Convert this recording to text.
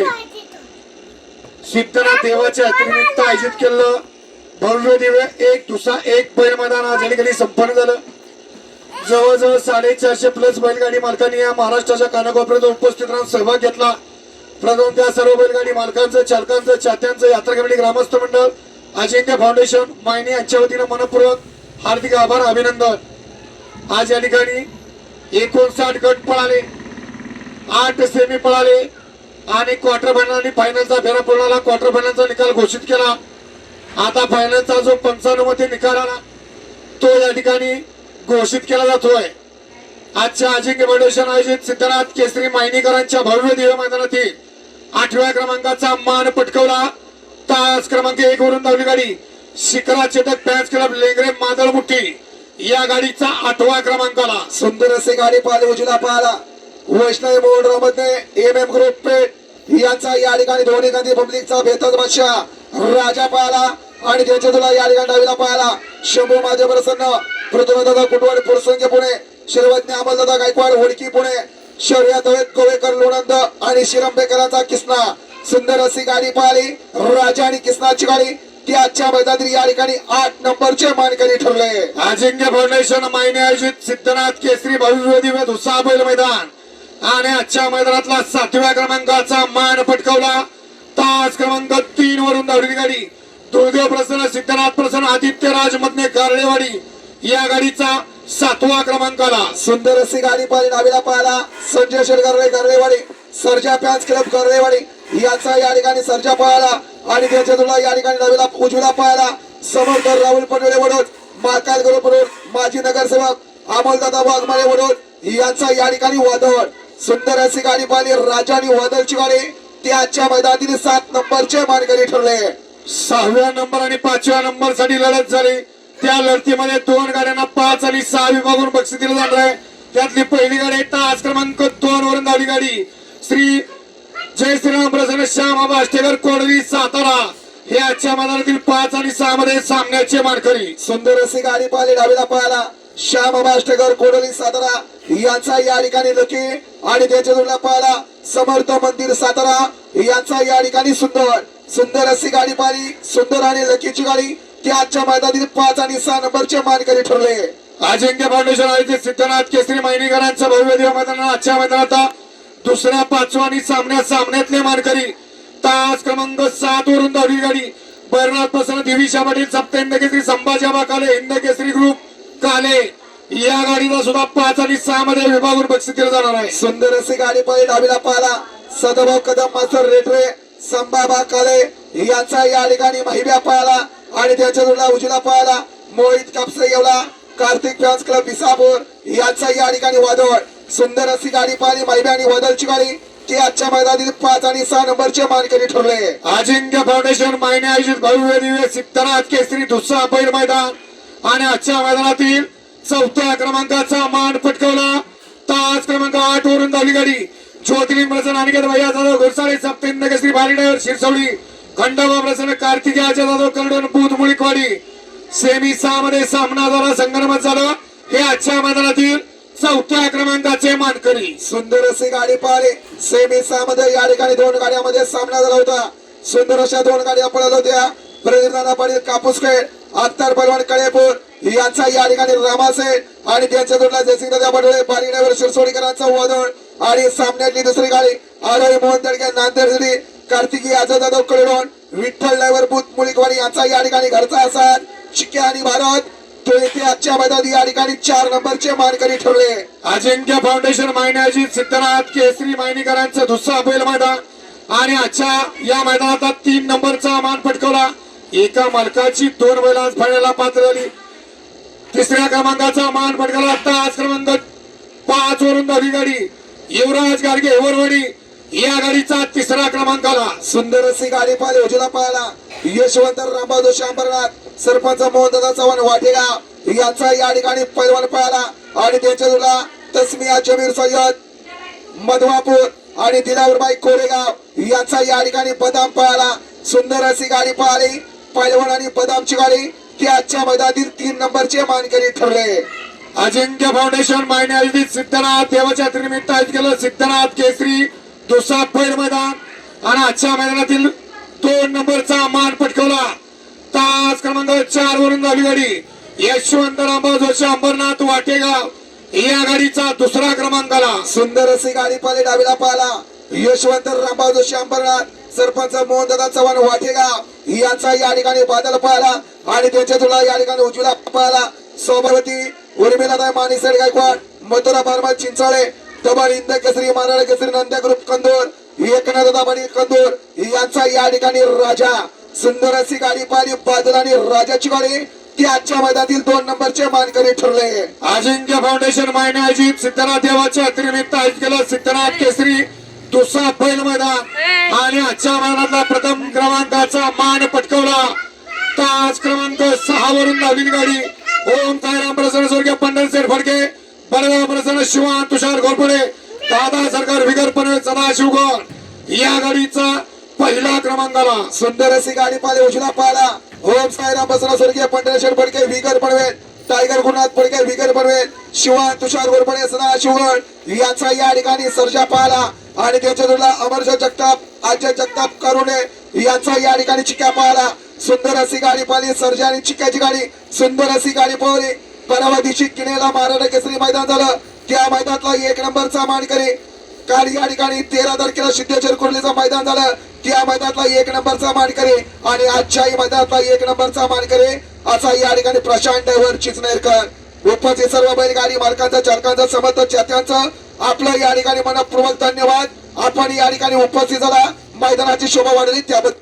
रोजी देवाच्या यात्रेनिमित्त आयोजित केलं. भव्य दिव्य एक दुसरा एक बैल मैदान आज अलीकडे संपन्न झालं. जवळजवळ साडेचारशे प्लस बैलगाडी मालकांनी या महाराष्ट्राच्या कानाकोपऱ्यात उपस्थित राहून सहभाग घेतला. प्रथम त्या सर्व बैलगाडी मालकांचं चालकांचं चात्यांचं यात्रा कमिटी ग्रामस्थ मंडळ अजिंक्य फाउंडेशन मायनी यांच्या वतीनं मनपूर्वक हार्दिक आभार अभिनंदन. आज या ठिकाणी एकोणसाठ गट पळाले. आठ सेमी पळाले. आणि क्वार्टर फायनल आणि फायनलचा फेरा आला क्वार्टर फायनलचा निकाल घोषित केला. आता फायनलचा जो पंचाण्णवमध्ये निकाल आला तो या ठिकाणी घोषित केला जातोय. आजच्या अजिंक्य फाउंडेशन आयोजित सिद्धनाथ केसरी मायनीकरांच्या भव्य दिव्य मैदानातील आठव्या क्रमांकाचा मान पटकवला. तास क्रमांक एक वरून धावली गाडी. शिखरा चेतक पॅन्स क्लब लेंगरे मादळ मुठी या गाडीचा आठवा क्रमांक आला. सुंदर असे गाडी पाहिले उजला पाहिला वैष्णवी मोहनरावमध्ये एम एम ग्रुप पेठ यांचा या ठिकाणी दोन्ही गांधी पब्लिकचा बेतच बादशाह राजा पाहिला आणि त्याच्या तुला या ठिकाणी डावीला पाहिला शंभू माझे प्रसन्न. पृथ्वीदादा कुटवाड पुरसंगे पुणे. शिरवज्ञ अमलदादा गायकवाड होडकी पुणे. शौर्या दवेत गोवेकर लोणंद आणि शिरंबेकरांचा किसना सुंदर अशी गाडी पाहिली. राजा आणि किसनाची गाडी. ती आजच्या मैदानातील या ठिकाणी आठ नंबरचे मानकरी ठरले. अजिंक्य फाउंडेशन मायने आयोजित सिद्धनाथ केसरी भविष्य दिव्य दुसरा बैल मैदान. आणि आजच्या मैदानातला सातव्या क्रमांकाचा मान पटकावला. तास क्रमांक तीन वरून धावलेली गाडी दुर्देव प्रसन्न सिद्धनाथ प्रसन्न आदित्य राज मधने गारडेवाडी या गाडीचा सातवा क्रमांक आला. सुंदर अशी गाडी पाहिली नावीला पाहिला संजय शेरगरले गर्लेवाडी सर्जा पॅन्स क्लब गर्लेवाडी याचा या ठिकाणी सर्जा पाहिला आणि त्याच्या तुला या ठिकाणी नवीला उजवीला पाहिला समोर राहुल पटोले वडोद माकाल गुरु माजी नगरसेवक अमोलदादा वाघमाळे वडोद. यांचा या ठिकाणी वादळ. सुंदर अशी गाडी पाहिली. राजा आणि वादळची गाडी ती आजच्या मैदानातील सात नंबरचे मानकरी ठरले. सहाव्या नंबर आणि पाचव्या नंबरसाठी लढत झाली. त्या लढतीमध्ये दोन गाड्यांना पाच आणि सहा विभागून बक्षीस दिलं जाणार आहे. त्यातली पहिली गाडी आहे तास क्रमांक दोन वरून धावली गाडी. श्री जय श्रीराम प्रसन्न श्याम अष्टेकर कोडवी सातारा. हे आजच्या मैदानातील पाच आणि सहा मध्ये सामन्याचे मानकरी. सुंदर अशी गाडी पाहिली डावीला पाहिला श्याम बाष्टेकर कोडोली सातारा यांचा या ठिकाणी लकी आणि त्याच्या जोडला पाहिला समर्थ मंदिर सातारा यांचा या ठिकाणी सुंदर सुंदर अशी गाडी पाहिली. सुंदर आणि लकीची गाडी. ती आजच्या मैदानातील पाच आणि सहा नंबरचे मानकरी ठरले. अजिंक्य फाउंडेशन आयोजित सिद्धनाथ केसरी मैनीकरांचा भव्य देव मैदानात आजच्या मैदानात दुसऱ्या पाचवा आणि सामन्यात सामन्यातले मानकरी. तास क्रमांक सात वरून दहावी गाडी. बैरनाथ प्रसन्न दिविशा पाटील सप्त हिंद केसरी संभाजी आबा काले हिंद केसरी ग्रुप काले या गाडीला सुद्धा पाच आणि सहा मध्ये विभागून बक्षीस दिलं जाणार आहे. सुंदर अशी गाडी पाहिली डावीला पाहिला. सदाभाऊ कदम मास्तर रेटवे संभाबा काळे यांचा या ठिकाणी महिब्या पाहिला आणि त्याच्या जोडला उजला पाहिला. मोहित कापसे येवला कार्तिक फॅन्स क्लब विसापूर यांचा या ठिकाणी वादळ. सुंदर अशी गाडी पाहिली महिब्या आणि वादळची गाडी ती आजच्या मैदानातील पाच आणि सहा नंबरचे मानकरी ठरले. अजिंक्य फाउंडेशन मायने आयोजित भव्य दिव्य सिद्धनाथ केसरी दुसरा बैल मैदान. आणि आजच्या मैदानातील चौथ्या क्रमांकाचा मान पटकवला. तास क्रमांक आठ वरून धावली गाडी. ज्योतिलिंग प्रसन्न अनिकेत भैया जाधव घोरसाळे सप्तेंद्र केसरी भारी ड्रायव्हर शिरसवडी खंडोबा प्रसन्न कार्तिकेय अजय जाधव कर्डन बुध मुळीकवाडी. सेमी सहा मध्ये सामना झाला संगणमत झालं. हे आजच्या मैदानातील चौथ्या क्रमांकाचे मानकरी. सुंदर अशी गाडी पाहिली. सेमी सहा मध्ये या ठिकाणी दोन गाड्यामध्ये सामना झाला होता. सुंदर अशा दोन गाड्या पळाल्या होत्या. प्रदीपनाना पाटील कापूसखेड अख्तर बलवण कळेपूर यांचा या ठिकाणी रामासेठ आणि त्यांच्या जोडला जयसिंगदा पाटोळे बारी शिरसोडीकरांचा वादळ आणि सामन्यातली दुसरी गाडी आरोही मोहन तडके नांदेड कार्तिकी आझाद जाधव कळडोन विठ्ठल ड्रायव्हर बुत मुलिकवाणी यांचा या ठिकाणी घरचा असा चिक्या आणि भारत तो येथे आजच्या मैदानात या ठिकाणी चार नंबरचे मानकरी ठरले. अजिंक्य फाउंडेशन मायनाजी सिद्धनाथ केसरी मायनीकरांचं दुसरा बैल मैदान. आणि आजच्या या मैदानात तीन नंबरचा मान पटकवला. एका मालकाची दोन बैल आज फायनलला पात्र झाली. तिसऱ्या क्रमांकाचा मान पटकवला आता आज क्रमांक पाच वरून दहावी गाडी युवराज गाडगे वरवडी. या गाडीचा तिसरा क्रमांक आला. सुंदर अशी गाडी पाहिली योजना पाहिला. यशवंत रामबाजू अंबरनाथ सरपंच मोहनदादा चव्हाण वाटेगाव. यांचा या ठिकाणी पैलवान पाहिला. आणि त्यांच्या तुला तस्मिया जमीर सय्यद मधवापूर आणि दिलावरबाई कोरेगाव यांचा या ठिकाणी बदाम पाहिला. सुंदर अशी गाडी पाहिली. पैलवान आणि बदामची गाडी ती आजच्या मैदानातील तीन नंबरचे मानकरी ठरले. अजिंक्य फाउंडेशन मायने आयोजित सिद्धनाथ देवाच्या निमित्त आयोजित केलं सिद्धनाथ केसरी दुसरा बैल मैदान. आणि आजच्या मैदानातील दोन नंबरचा मान पटकवला. तास क्रमांक चार वरून झाली गाडी. यशवंत रामभाऊ जोशी अंबरनाथ वाटेगाव. या गाडीचा दुसरा क्रमांक आला. सुंदर अशी गाडी पाहिली डावीला पाहिला. यशवंत रामभाऊ जोशी अंबरनाथ. सरपंच मोहनदादा चव्हाण वाटेगाव. यांचा या ठिकाणी बादल पाहिला. आणि त्यांच्या तुला या ठिकाणी उजवीला पाहिला. सौभावती उर्मिलादाय मानिसड गायकवाड मथुरा बारमा चिंचाळे दबाड इंद केसरी माराळ केसरी नंद्या ग्रुप कंदोर एकनाथ दाबाडी कंदोर यांचा या ठिकाणी राजा. सुंदर अशी गाडी पाहिली बादल आणि राजाची गाडी. ती आजच्या मैदानातील दोन नंबरचे मानकरी ठरले. अजिंक्य फाउंडेशन मायने अजित सिद्धनाथ देवाच्या निमित्त आयोजित केलं सिद्धनाथ केसरी दुसरा बैल मैदान. आणि आजच्या मानातला प्रथम क्रमांकाचा मान पटकवला. तास क्रमांक सहा वरून नवीन गाडी. ओम साईराम प्रसन्न स्वर्गीय पंढरसेठ फडके बडगाव प्रसन्न शिवा तुषार घोरपडे दादा सरकार विगर पनवे सदा या गाडीचा पहिला क्रमांक आला. सुंदर अशी गाडी पाहिली उजला पाहिला. ओम साईराम बसरा स्वर्गीय पंढरेश्वर फडके विगर पडवेल टायगर गुरुनाथ फडके विगर पडवे शिवा तुषार घोरपडे सदा याचा या ठिकाणी सर्जा पाहिला. आणि त्याच्या जोडला जगताप अजय जगताप करुणे. यांचा या ठिकाणी चिक्या पाहिला. सुंदर अशी गाडी पाहिली. सर्जा आणि चिक्याची गाडी सुंदर अशी गाडी पाहिली. परवा दिवशी किनेला महाराणा केसरी मैदान झालं. त्या मैदानातला एक नंबरचा मानकरी. काल या ठिकाणी तेरा तारखेला सिद्धेश्वर कुर्लीचं मैदान झालं. त्या मैदानातला एक नंबरचा मानकरी आणि आजच्याही मैदानातला एक नंबरचा मानकरी. असा या ठिकाणी प्रशांत ड्रायव्हर चिचनेरकर उपस्थित सर्व बैलगाडी मालकांचा चालकांचा समर्थ चात्यांचं आपलं या ठिकाणी मनपूर्वक धन्यवाद. आपण या ठिकाणी उपस्थित झाला. मैदानाची शोभा वाढली. त्याबद्दल